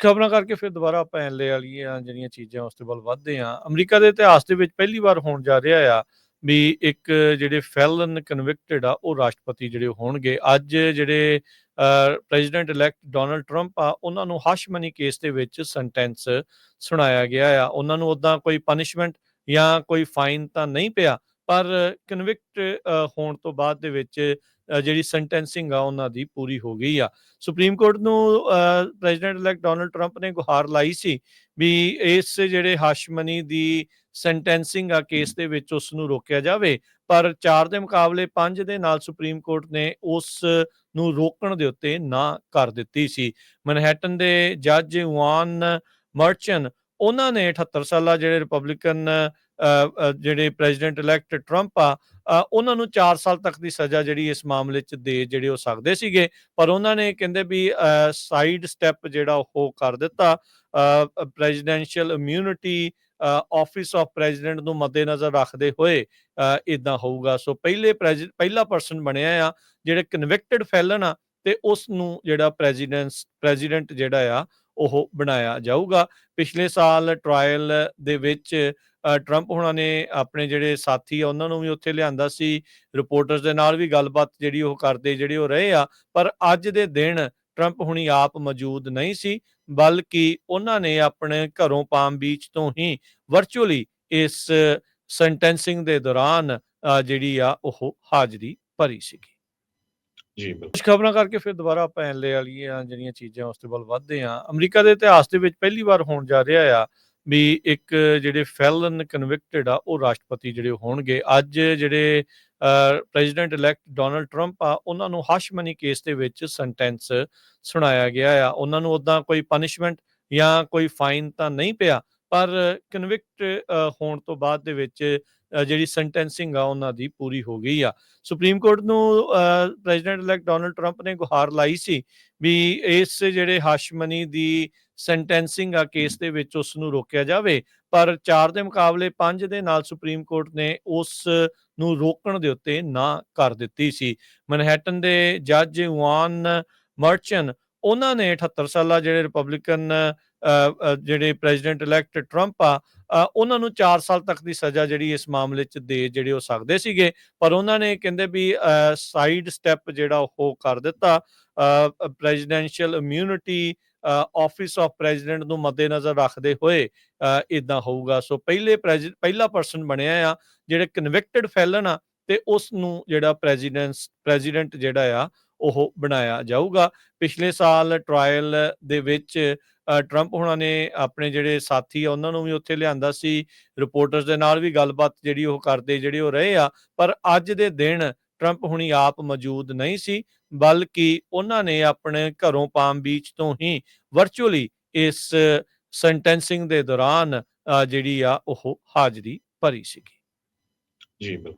ਖਬਰਾਂ ਕਰਕੇ ਫਿਰ ਦੁਬਾਰਾ ਆਪਾਂ ਐਲੇ ਵਾਲੀਆਂ ਜਿਹੜੀਆਂ ਚੀਜ਼ਾਂ ਉਸ ਤੇ ਵੱਲ ਵਧਦੇ ਆ ਅਮਰੀਕਾ ਦੇ ਇਤਿਹਾਸ ਦੇ ਵਿੱਚ ਪਹਿਲੀ ਵਾਰ ਹੋਣ ਜਾ ਰਿਹਾ ਆ ਵੀ ਇੱਕ ਜਿਹੜੇ ਫੈਲਨ ਕਨਵਿਕਟਡ ਆ, ਉਹ ਰਾਸ਼ਟਰਪਤੀ ਜਿਹੜੇ ਹੋਣਗੇ। ਅੱਜ ਜਿਹੜੇ ਪ੍ਰੈਜ਼ੀਡੈਂਟ ਇਲੈਕਟ ਡੋਨਲਡ ਟਰੰਪ ਆ, ਉਹਨਾਂ ਨੂੰ ਹਸ਼ਮਨੀ ਕੇਸ ਦੇ ਵਿੱਚ ਸੈਂਟੈਂਸ ਸੁਣਾਇਆ ਗਿਆ ਆ। ਉਹਨਾਂ ਨੂੰ ਉਦਾਂ ਕੋਈ ਪਨਿਸ਼ਮੈਂਟ ਜਾਂ ਕੋਈ ਫਾਈਨ ਤਾਂ ਨਹੀਂ ਪਿਆ, ਪਰ ਕਨਵਿਕਟ ਹੋਣ ਤੋਂ ਬਾਅਦ ਦੇ ਵਿੱਚ ਜਿਹੜੀ ਸੈਂਟੈਂਸਿੰਗ ਆ, ਉਹਨਾਂ ਦੀ ਪੂਰੀ ਹੋ ਗਈ ਆ। ਸੁਪਰੀਮ ਕੋਰਟ ਨੂੰ ਪ੍ਰੈਜ਼ੀਡੈਂਟ ਇਲੈਕਟ ਡੋਨਲਡ ਟਰੰਪ ਨੇ ਗੁਹਾਰ ਲਾਈ ਸੀ ਵੀ ਇਸ ਜਿਹੜੇ ਹਸ਼ਮਨੀ ਦੀ ਸੈਂਟੈਂਸਿੰਗ ਆ, ਕੇਸ ਦੇ ਵਿੱਚ ਉਸ ਨੂੰ ਰੋਕਿਆ ਜਾਵੇ, ਪਰ 4 ਦੇ ਮੁਕਾਬਲੇ 5 ਦੇ ਨਾਲ ਸੁਪਰੀਮ ਕੋਰਟ ਨੇ ਉਸ ਨੂੰ ਰੋਕਣ ਦੇ ਉੱਤੇ ਨਾ ਕਰ ਦਿੱਤੀ ਸੀ। ਮਨਹੈਟਨ ਦੇ ਜੱਜ ਵਾਨ ਮਰਚਨ ਉਹਨਾਂ ਨੇ 78 ਸਾਲਾ ਜਿਹੜੇ ਰਿਪਬਲਿਕਨ ਜਿਹੜੇ ਪ੍ਰੈਜ਼ੀਡੈਂਟ ਇਲੈਕਟ ਟਰੰਪ ਆ ਉਹਨਾਂ ਨੂੰ 4 ਸਾਲ ਤੱਕ ਦੀ ਸਜ਼ਾ ਜਿਹੜੀ ਇਸ ਮਾਮਲੇ 'ਚ ਦੇ ਜਿਹੜੇ ਉਹ ਸਕਦੇ ਸੀਗੇ। ਪਰ ਉਹਨਾਂ ਨੇ ਕਹਿੰਦੇ ਵੀ ਸਾਈਡ ਸਟੈਪ ਜਿਹੜਾ ਉਹ ਕਰ ਦਿੱਤਾ। Presidential immunity office of president ਨੂੰ ਮੱਦੇਨਜ਼ਰ ਰੱਖਦੇ ਹੋਏ ਇਦਾਂ ਹੋਊਗਾ। ਸੋ ਪਹਿਲੇ ਪ੍ਰੈਜ਼ੀ- ਪਹਿਲਾ ਪਰਸਨ ਬਣਿਆ ਆ, ਜਿਹੜੇ ਕਨਵਿਕਟਡ ਫੈਲਨ ਆ, ਤੇ ਉਸ ਨੂੰ ਜਿਹੜਾ ਪ੍ਰੈਜ਼ੀਡੈਂਸ ਪ੍ਰੈਜ਼ੀਡੈਂਟ ਜਿਹੜਾ ਆ, ਉਹ ਬਣਾਇਆ ਜਾਊਗਾ। ਪਿਛਲੇ ਸਾਲ ਟ੍ਰਾਇਲ ਦੇ ਵਿੱਚ ਟਰੰਪ ਹੁਣਾਂ ਨੇ ਆਪਣੇ ਜਿਹੜੇ ਸਾਥੀ ਆ ਉਹਨਾਂ ਨੂੰ ਵੀ ਉੱਥੇ ਲਿਆਂਦਾ ਸੀ। ਰਿਪੋਰਟਰਸ ਦੇ ਨਾਲ ਵੀ ਗੱਲਬਾਤ ਜਿਹੜੀ ਉਹ ਕਰਦੇ ਜਿਹੜੇ ਉਹ ਰਹੇ ਆ। ਪਰ ਅੱਜ ਦੇ ਦਿਨ ਟਰੰਪ ਹੁਣੀ ਆਪ ਮੌਜੂਦ ਨਹੀਂ ਸੀ ਬਲਕਿ ਉਹਨਾਂ ਨੇ ਆਪਣੇ ਘਰੋਂ ਪਾਮ ਬੀਚ ਤੋਂ ਹੀ ਵਰਚੁਅਲੀ ਇਸ ਸੈਂਟੈਂਸਿੰਗ ਦੇ ਦੌਰਾਨ ਜਿਹੜੀ ਆ ਉਹ ਹਾਜ਼ਰੀ ਭਰੀ ਸੀਗੀ। ਜੀ ਬਿਲਕੁਲ। ਖਬਰਾਂ ਕਰਕੇ ਫਿਰ ਦੁਬਾਰਾ ਆਪਾਂ ਐਲੇ ਵਾਲੀਆਂ ਜਿਹੜੀਆਂ ਚੀਜ਼ਾਂ ਉਸ ਤੇ ਵੱਲ ਵਧਦੇ ਆ। ਅਮਰੀਕਾ ਦੇ ਇਤਿਹਾਸ ਦੇ ਵਿੱਚ ਪਹਿਲੀ ਵਾਰ ਹੋਣ ਜਾ ਰਿਹਾ ਆ ਵੀ ਇੱਕ ਜਿਹੜੇ ਫੈਲਨ ਕਨਵਿਕਟਡ ਆ, ਉਹ ਰਾਸ਼ਟਰਪਤੀ ਜਿਹੜੇ ਹੋਣਗੇ। ਅੱਜ ਜਿਹੜੇ ਪ੍ਰੈਜ਼ੀਡੈਂਟ ਇਲੈਕਟ ਡੋਨਲਡ ਟਰੰਪ ਆ, ਉਹਨਾਂ ਨੂੰ ਹਸ਼ਮਨੀ ਕੇਸ ਦੇ ਵਿੱਚ ਸੈਂਟੈਂਸ ਸੁਣਾਇਆ ਗਿਆ ਆ। ਉਹਨਾਂ ਨੂੰ ਉਦਾਂ ਕੋਈ ਪਨਿਸ਼ਮੈਂਟ ਜਾਂ ਕੋਈ ਫਾਈਨ ਤਾਂ ਨਹੀਂ ਪਿਆ, ਪਰ ਕਨਵਿਕਟ ਹੋਣ ਤੋਂ ਬਾਅਦ ਦੇ ਵਿੱਚ ਜਿਹੜੀ ਸੈਂਟੈਂਸਿੰਗ ਆ, ਉਹਨਾਂ ਦੀ ਪੂਰੀ ਹੋ ਗਈ ਆ। ਸੁਪਰੀਮ ਕੋਰਟ ਨੂੰ ਪ੍ਰੈਜ਼ੀਡੈਂਟ ਇਲੈਕਟ ਡੋਨਲਡ ਟਰੰਪ ਨੇ ਗੁਹਾਰ ਲਾਈ ਸੀ ਵੀ ਇਸ ਜਿਹੜੇ ਹਸ਼ਮਨੀ ਦੀ ਸੈਂਟੈਂਸਿੰਗ ਆ ਕੇਸ ਦੇ ਵਿੱਚ ਉਸ ਨੂੰ ਰੋਕਿਆ ਜਾਵੇ, ਪਰ 4 ਦੇ ਮੁਕਾਬਲੇ 5 ਦੇ ਨਾਲ ਸੁਪਰੀਮ ਕੋਰਟ ਨੇ ਉਸ ਨੂੰ ਰੋਕਣ ਦੇ ਉੱਤੇ ਨਾ ਕਰ ਦਿੱਤੀ ਸੀ। ਮਨਹੈਟਨ ਦੇ ਜੱਜ ਵਾਨ ਮਰਚਨ ਉਹਨਾਂ ਨੇ 78 ਸਾਲਾ ਜਿਹੜੇ ਰਿਪਬਲਿਕਨ ਜਿਹੜੇ ਪ੍ਰੈਜ਼ੀਡੈਂਟ ਇਲੈਕਟ ਟਰੰਪ ਆ ਉਹਨਾਂ ਨੂੰ 4 ਸਾਲ ਤੱਕ ਦੀ ਸਜ਼ਾ ਜਿਹੜੀ ਇਸ ਮਾਮਲੇ 'ਚ ਦੇ, ਜਿਹੜੇ ਉਹ ਸਕਦੇ ਸੀਗੇ। ਪਰ ਉਹਨਾਂ ਨੇ ਕਹਿੰਦੇ ਵੀ ਸਾਈਡ ਸਟੈਪ ਜਿਹੜਾ ਉਹ ਕਰ ਦਿੱਤਾ presidential immunity office of president ਨੂੰ ਮੱਦੇਨਜ਼ਰ ਰੱਖਦੇ ਹੋਏ ਇਦਾਂ ਹੋਊਗਾ। ਸੋ ਪਹਿਲੇ ਪਹਿਲਾ ਪਰਸਨ ਬਣਿਆ ਆ, ਜਿਹੜੇ ਕਨਵਿਕਟਡ ਫੈਲਨ ਆ, ਤੇ ਉਸ ਨੂੰ ਜਿਹੜਾ ਪ੍ਰੈਜ਼ੀਡੈਂਸ ਪ੍ਰੈਜ਼ੀਡੈਂਟ ਜਿਹੜਾ ਆ, ਉਹ ਬਣਾਇਆ ਜਾਊਗਾ। ਪਿਛਲੇ ਸਾਲ ਟ੍ਰਾਇਲ ਦੇ ਵਿੱਚ ਟਰੰਪ ਹੁਣਾਂ ਨੇ ਆਪਣੇ ਜਿਹੜੇ ਸਾਥੀ ਆ, ਉਹਨਾਂ ਨੂੰ ਵੀ ਉੱਥੇ ਲਿਆਂਦਾ ਸੀ। ਰਿਪੋਰਟਰਸ ਦੇ ਨਾਲ ਵੀ ਗੱਲਬਾਤ ਜਿਹੜੀ ਉਹ ਕਰਦੇ, ਜਿਹੜੇ ਉਹ ਰਹੇ ਆ। ਪਰ ਅੱਜ ਦੇ ਦਿਨ ਟਰੰਪ ਹੁਣੀ ਆਪ ਮੌਜੂਦ ਨਹੀਂ ਸੀ, ਬਲਕਿ ਉਹਨਾਂ ਨੇ ਆਪਣੇ ਘਰੋਂ ਪਾਮ ਬੀਚ ਤੋਂ ਹੀ ਵਰਚੁਅਲੀ ਇਸ ਸੈਂਟੈਂਸਿੰਗ ਦੇ ਦੌਰਾਨ ਜਿਹੜੀ ਆ ਉਹ ਹਾਜ਼ਰੀ ਭਰੀ ਸੀਗੀ। ਜੀ, ਬਿਲਕੁਲ।